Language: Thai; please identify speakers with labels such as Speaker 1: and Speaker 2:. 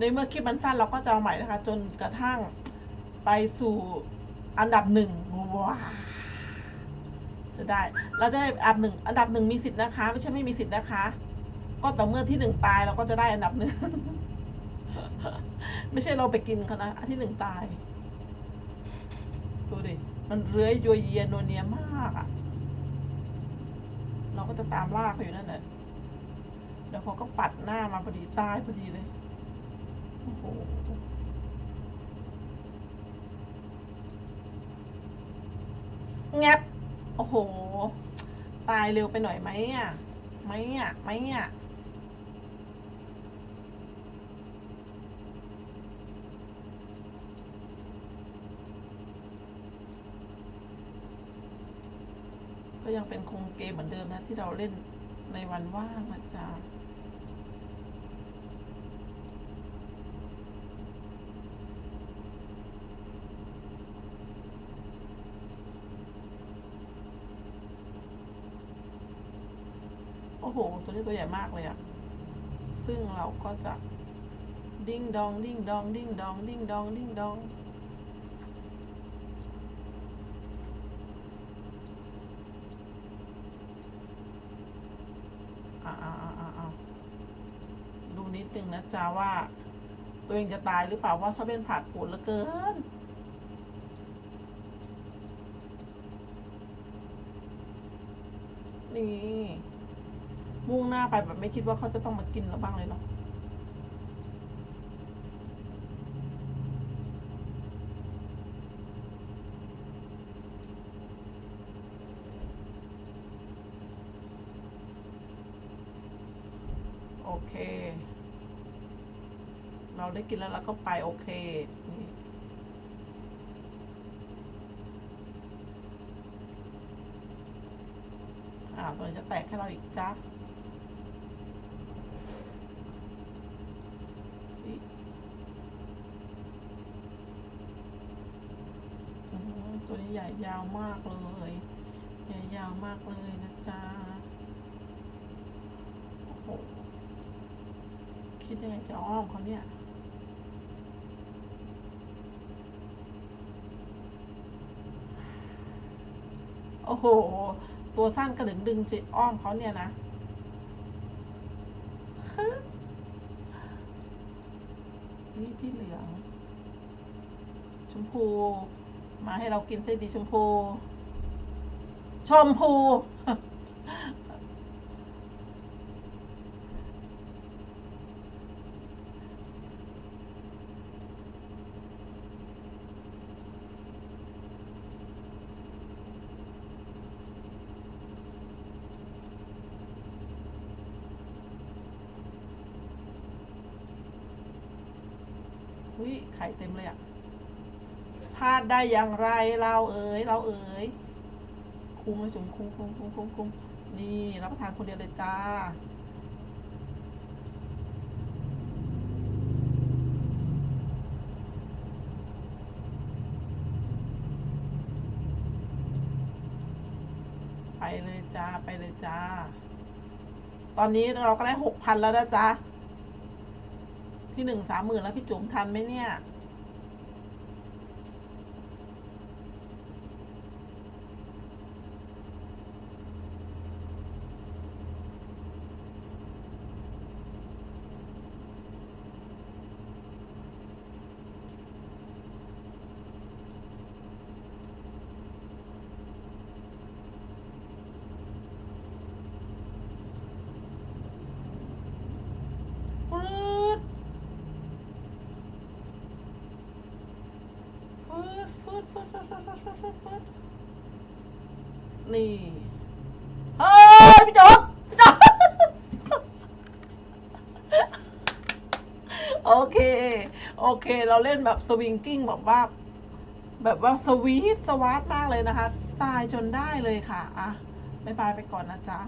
Speaker 1: ในเมื่อคลิปมันสั้นเราก็จะเอาใหม่นะคะ จนกระทั่งไปสู่อันดับหนึ่งว้าจะได้ เราจะได้อันดับหนึ่งอันดับหนึ่งมีสิทธิ์นะคะ ไม่ใช่ไม่มีสิทธิ์นะคะ ก็ต่อเมื่อที่หนึ่งตายเราก็จะได้อันดับหนึ่งไม่ใช่เราไปกินเขานะอันที่หนึ่งตายดูดิมันเลื้อยยัวเยียนเนียมากอะ่ะ เราก็จะตามล่าเขาอยู่นั่นแหละเดี๋ยวเขาก็ปัดหน้ามาพอดีตายพอดีเลย งับ โอ้โห ตายเร็วไปหน่อยไหมอะ ไหมอะ ไหมอะ ก็ยังเป็นคงเกมเหมือนเดิมนะที่เราเล่นในวันว่างนะจ๊ะ โอ้โห ตัวนี้ตัวใหญ่มากเลยอะซึ่งเราก็จะดิ้งดองดิ้งดองดิ้งดองดิ้งดองดิ้งดองดูนิดนึงนะจ๊ะว่า ตัวเองจะตายหรือเปล่าว่าชอบเล่นผาดโผนเหลือเกินนี่ มุ่งหน้าไปแบบไม่คิดว่าเขาจะต้องมากินเราบ้างเลยเนาะโอเค เราได้กินแล้วเราก็ไปโอเคอ่าตัวนี้จะแตกให้เราอีกจ้าอุ๊ยอื้อหือตัวนี้ ใหญ่ยาวมากเลยใหญ่ยาวมากเลยนะจ๊ะโอ้โหคิดยังไงจะอ้อมเขาเนี่ยโอ้โห ตัวสั้นกระดึงดึงจิอ้อมเขาเนี่ยนะนี่พี่เหลือง ชมพู มาให้เรากินไส้ดีชมพู ชมพู อุ้ยไข่เต็มเลยอะ พลาดได้อย่างไรเราเอ๋ยเราเอ๋ยคุ้มเลยจุ๋มคุ้มคุ้มคุ้มคุ้มคุ้มนี่รับประทานคนเดียวเลยจ้าไปเลยจ้าไปเลยจ้า ตอนนี้เราก็ได้หกพันแล้วนะจ๊ะ ที่หนึ่งสามหมื่นแล้วพี่จุ๋มทันไหมเนี่ย ฟรืด ฟืดฟืดฟืดฟืดฟืดฟืดฟืดฟืดนี่เฮ้ยพี่จ๊อบพี่จ๊อบโอเค โอเค เราเล่นแบบสวิงกิ้งแบบว่า แบบว่าสวีทสวาร์ทมากเลยนะคะ ตายจนได้เลยค่ะ อะบ๊ายบายไปก่อนนะจ๊ะ